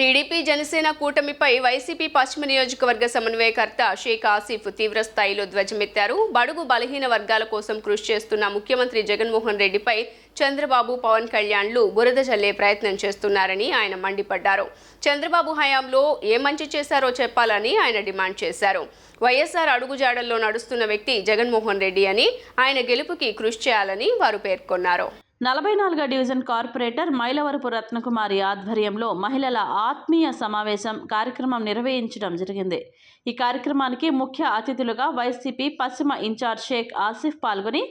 TDP Janasena కూటమిపై YCP పశ్చిమ నియోజకవర్గ సమన్వయకర్త షేక్ ఆసిఫ్ తీవ్ర స్థాయిలో ధ్వజమెత్తారు. బడుగు బలహీన వర్గాల కోసం కృషి చేస్తున్న ముఖ్యమంత్రి జగన్మోహన్ రెడ్డిపై చంద్రబాబు పవన్ కళ్యాణ్లు బురద జల్లే ప్రయత్నం చేస్తున్నారని ఆయన మండిపడ్డారు. చంద్రబాబు హయాంలో ఏ మంచి చేశారో చెప్పాలని ఆయన డిమాండ్ చేశారు. వైఎస్ఆర్ అడుగుజాడల్లో నడుస్తున్న వ్యక్తి జగన్మోహన్ రెడ్డి అని ఆయన గెలుపుకి కృషి చేయాలని వారు పేర్కొన్నారు. నలభై నాలుగో డివిజన్ కార్పొరేటర్ మైలవరపు రత్నకుమారి ఆధ్వర్యంలో మహిళల ఆత్మీయ సమావేశం కార్యక్రమం నిర్వహించడం జరిగింది. ఈ కార్యక్రమానికి ముఖ్య అతిథులుగా వైసీపీ పశ్చిమ ఇన్ఛార్జ్ షేక్ ఆసిఫ్ పాల్గొని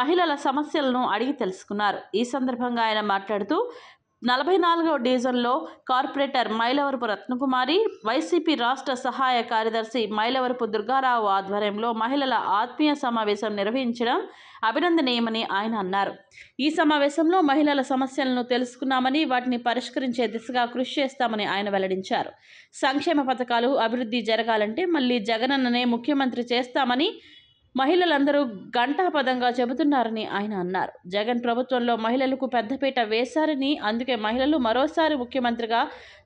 మహిళల సమస్యలను అడిగి తెలుసుకున్నారు. ఈ సందర్భంగా ఆయన మాట్లాడుతూ నలభై నాలుగవ డివిజన్లో కార్పొరేటర్ మైలవరపు రత్నకుమారి వైసీపీ రాష్ట్ర సహాయ కార్యదర్శి మైలవరపు దుర్గారావు ఆధ్వర్యంలో మహిళల ఆత్మీయ సమావేశం నిర్వహించడం అభినందనీయమని ఆయన అన్నారు. ఈ సమావేశంలో మహిళల సమస్యలను తెలుసుకున్నామని వాటిని పరిష్కరించే దిశగా కృషి చేస్తామని ఆయన వెల్లడించారు. సంక్షేమ పథకాలు అభివృద్ధి జరగాలంటే మళ్ళీ జగనన్ననే ముఖ్యమంత్రి చేస్తామని మహిళలందరూ ఘంటాపదంగా చెబుతున్నారని ఆయన అన్నారు. జగన్ ప్రభుత్వంలో మహిళలకు పెద్దపీట వేశారని అందుకే మహిళలు మరోసారి ముఖ్యమంత్రిగా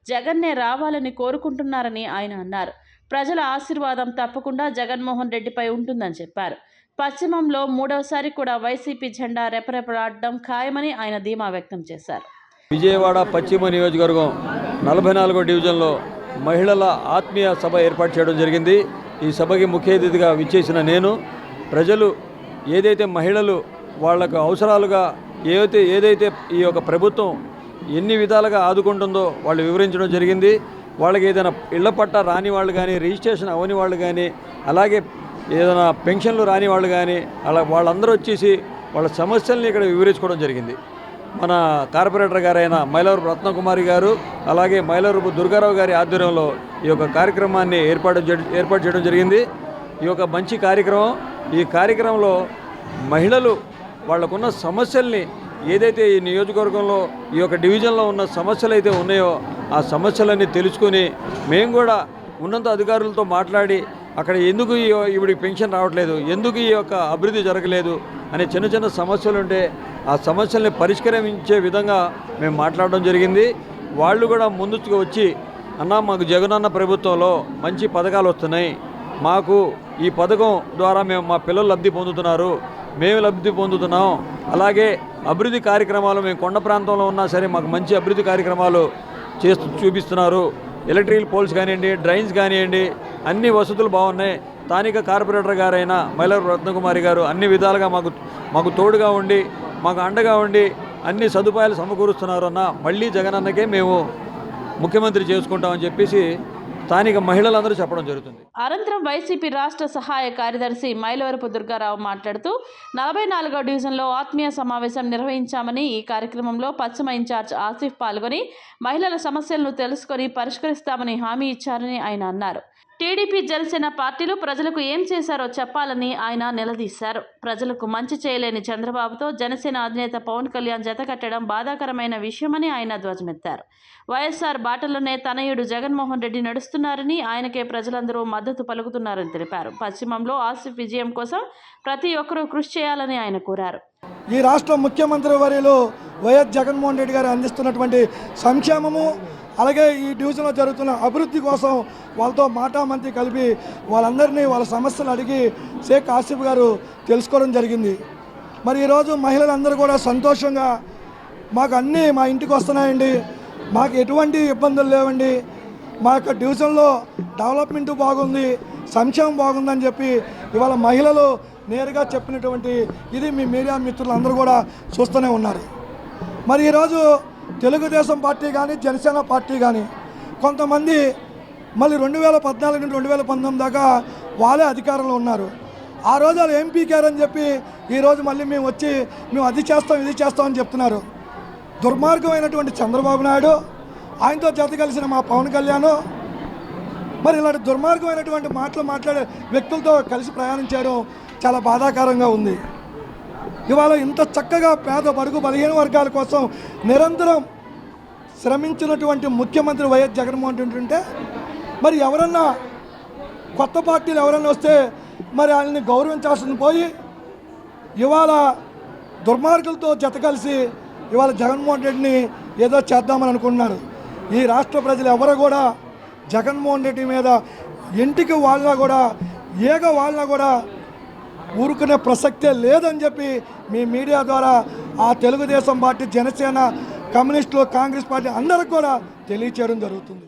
జగన్నే రావాలని కోరుకుంటున్నారని ఆయన అన్నారు. ప్రజల ఆశీర్వాదం తప్పకుండా జగన్మోహన్ రెడ్డిపై ఉంటుందని చెప్పారు. పశ్చిమంలో మూడవసారి కూడా వైసీపీ జెండా రెపరెపలాడడం ఖాయమని ఆయన ధీమా వ్యక్తం చేశారు. విజయవాడ పశ్చిమ నియోజకవర్గం నలభై నాలుగో డివిజన్లో మహిళల ఆత్మీయ సభ ఏర్పాటు చేయడం జరిగింది. ఈ సభకి ముఖ్య అతిథిగా విచ్చేసిన నేను ప్రజలు ఏదైతే మహిళలు వాళ్ళకు అవసరాలుగా ఏదైతే ఏదైతే ఈ యొక్క ప్రభుత్వం ఎన్ని విధాలుగా ఆదుకుంటుందో వాళ్ళు వివరించడం జరిగింది. వాళ్ళకి ఏదైనా ఇళ్ళ పట్ట రాని వాళ్ళు కానీ రిజిస్ట్రేషన్ అవని వాళ్ళు కానీ అలాగే ఏదైనా పెన్షన్లు రాని వాళ్ళు కానీ అలా వాళ్ళందరూ వచ్చేసి వాళ్ళ సమస్యల్ని ఇక్కడ వివరించుకోవడం జరిగింది. మన కార్పొరేటర్ గారైన మైలవరపు రత్నకుమారి గారు అలాగే మైలవరపు దుర్గారావు గారి ఆధ్వర్యంలో ఈ యొక్క కార్యక్రమాన్ని ఏర్పాటు ఏర్పాటు చేయడం జరిగింది. ఈ యొక్క మంచి కార్యక్రమం ఈ కార్యక్రమంలో మహిళలు వాళ్ళకున్న సమస్యల్ని ఏదైతే ఈ నియోజకవర్గంలో ఈ యొక్క డివిజన్లో ఉన్న సమస్యలు అయితే ఉన్నాయో ఆ సమస్యలన్నీ తెలుసుకొని మేము కూడా ఉన్నత అధికారులతో మాట్లాడి అక్కడ ఎందుకు ఇవి ఈవిడికి పెన్షన్ రావట్లేదు ఎందుకు ఈ యొక్క అభివృద్ధి జరగలేదు అనే చిన్న చిన్న సమస్యలు ఉంటే ఆ సమస్యల్ని పరిష్కరించే విధంగా మేము మాట్లాడడం జరిగింది. వాళ్ళు కూడా ముందుకు వచ్చి అన్న మాకు జగనన్న ప్రభుత్వంలో మంచి పథకాలు వస్తున్నాయి. మాకు ఈ పథకం ద్వారా మేము మా పిల్లలు లబ్ధి పొందుతున్నారు. మేము లబ్ధి పొందుతున్నాం. అలాగే అభివృద్ధి కార్యక్రమాలు మేము కొండ ప్రాంతంలో ఉన్నా సరే మాకు మంచి అభివృద్ధి కార్యక్రమాలు చేస్తూ చూపిస్తున్నారు. ఎలక్ట్రికల్ పోల్స్ కానివ్వండి డ్రైన్స్ కానివ్వండి అన్ని వసతులు బాగున్నాయి. స్థానిక కార్పొరేటర్ గారైన మైలవరపు రత్నకుమారి గారు అన్ని విధాలుగా మాకు మాకు తోడుగా ఉండి మాకు అండగా ఉండి అన్ని సదుపాయాలు సమకూరుస్తున్నారన్న మళ్ళీ జగనన్నకే మేము ముఖ్యమంత్రి చేసుకుంటామని చెప్పేసి స్థానిక మహిళలందరూ చెప్పడం జరుగుతుంది. అనంతరం వైసీపీ రాష్ట్ర సహాయ కార్యదర్శి మైలవరపు దుర్గారావు మాట్లాడుతూ నలభై నాలుగో డివిజన్లో ఆత్మీయ సమావేశం నిర్వహించామని ఈ కార్యక్రమంలో పశ్చిమ ఇన్ఛార్జ్ ఆసిఫ్ పాల్గొని మహిళల సమస్యలను తెలుసుకొని పరిష్కరిస్తామని హామీ ఇచ్చారని ఆయన అన్నారు. టీడీపీ జనసేన పార్టీలు ప్రజలకు ఏం చేశారో చెప్పాలని ఆయన నిలదీశారు. ప్రజలకు మంచి చేయలేని చంద్రబాబుతో జనసేన అధినేత పవన్ కళ్యాణ్ జతకట్టడం బాధాకరమైన విషయమని ఆయన ధ్వజమెత్తారు. వైఎస్ఆర్ బాటలోనే తనయుడు జగన్మోహన్ రెడ్డి నడుస్తున్నారని ఆయనకే ప్రజలందరూ మద్దతు పలుకుతున్నారని తెలిపారు. పశ్చిమంలో ఆసిఫ్ విజయం కోసం ప్రతి ఒక్కరూ కృషి చేయాలని ఆయన కోరారు. ఈ రాష్ట్ర ముఖ్యమంత్రి వర్యులు వైఎస్ జగన్మోహన్ రెడ్డి గారు అందిస్తున్నటువంటి సంక్షేమము అలాగే ఈ డివిజన్లో జరుగుతున్న అభివృద్ధి కోసం వాళ్ళతో మాటామంతి కలిపి వాళ్ళందరినీ వాళ్ళ సమస్యలు అడిగి షేక్ ఆసిఫ్ గారు తెలుసుకోవడం జరిగింది. మరి ఈరోజు మహిళలందరూ కూడా సంతోషంగా మాకు అన్నీ మా ఇంటికి వస్తున్నాయండి. మాకు ఎటువంటి ఇబ్బందులు లేవండి. మా యొక్క డివిజన్లో డెవలప్మెంట్ బాగుంది సంక్షేమం బాగుందని చెప్పి ఇవాళ మహిళలు నేరుగా చెప్పినటువంటి ఇది మీ మీడియా మిత్రులందరూ కూడా చూస్తూనే ఉన్నారు. మరి ఈరోజు తెలుగుదేశం పార్టీ కానీ జనసేన పార్టీ కానీ కొంతమంది మళ్ళీ రెండు వేల పద్నాలుగు నుండి రెండు వేల పంతొమ్మిది దాకా వాళ్ళే అధికారంలో ఉన్నారు. ఆ రోజు వాళ్ళు ఏం పీకారని చెప్పి ఈరోజు మళ్ళీ మేము వచ్చి మేము అది చేస్తాం ఇది చేస్తాం అని చెప్తున్నారు. దుర్మార్గమైనటువంటి చంద్రబాబు నాయుడు ఆయనతో జత కలిసిన మా పవన్ కళ్యాణ్ మరి ఇలాంటి దుర్మార్గమైనటువంటి మాటలు మాట్లాడే వ్యక్తులతో కలిసి ప్రయాణించడం చాలా బాధాకరంగా ఉంది. ఇవాళ ఇంత చక్కగా పేద బడుగు బలహీన వర్గాల కోసం నిరంతరం శ్రమించినటువంటి ముఖ్యమంత్రి వైఎస్ జగన్మోహన్ రెడ్డి ఉంటే మరి ఎవరన్నా కొత్త పార్టీలు ఎవరన్నా వస్తే మరి ఆయన్ని గౌరవించాల్సింది పోయి ఇవాళ దుర్మార్గులతో జత కలిసి ఇవాళ జగన్మోహన్ రెడ్డిని ఏదో చేద్దామని అనుకుంటున్నారు. ఈ రాష్ట్ర ప్రజలు ఎవరు కూడా జగన్మోహన్ రెడ్డి మీద ఇంటికి వాళ్ళ కూడా ఏగ వాళ్ళ కూడా ఊరుకునే ప్రసక్తే లేదని చెప్పి మీ మీడియా ద్వారా ఆ తెలుగుదేశం పార్టీ జనసేన కమ్యూనిస్టులు కాంగ్రెస్ పార్టీ అందరికి కూడా తెలియచేయడం జరుగుతుంది.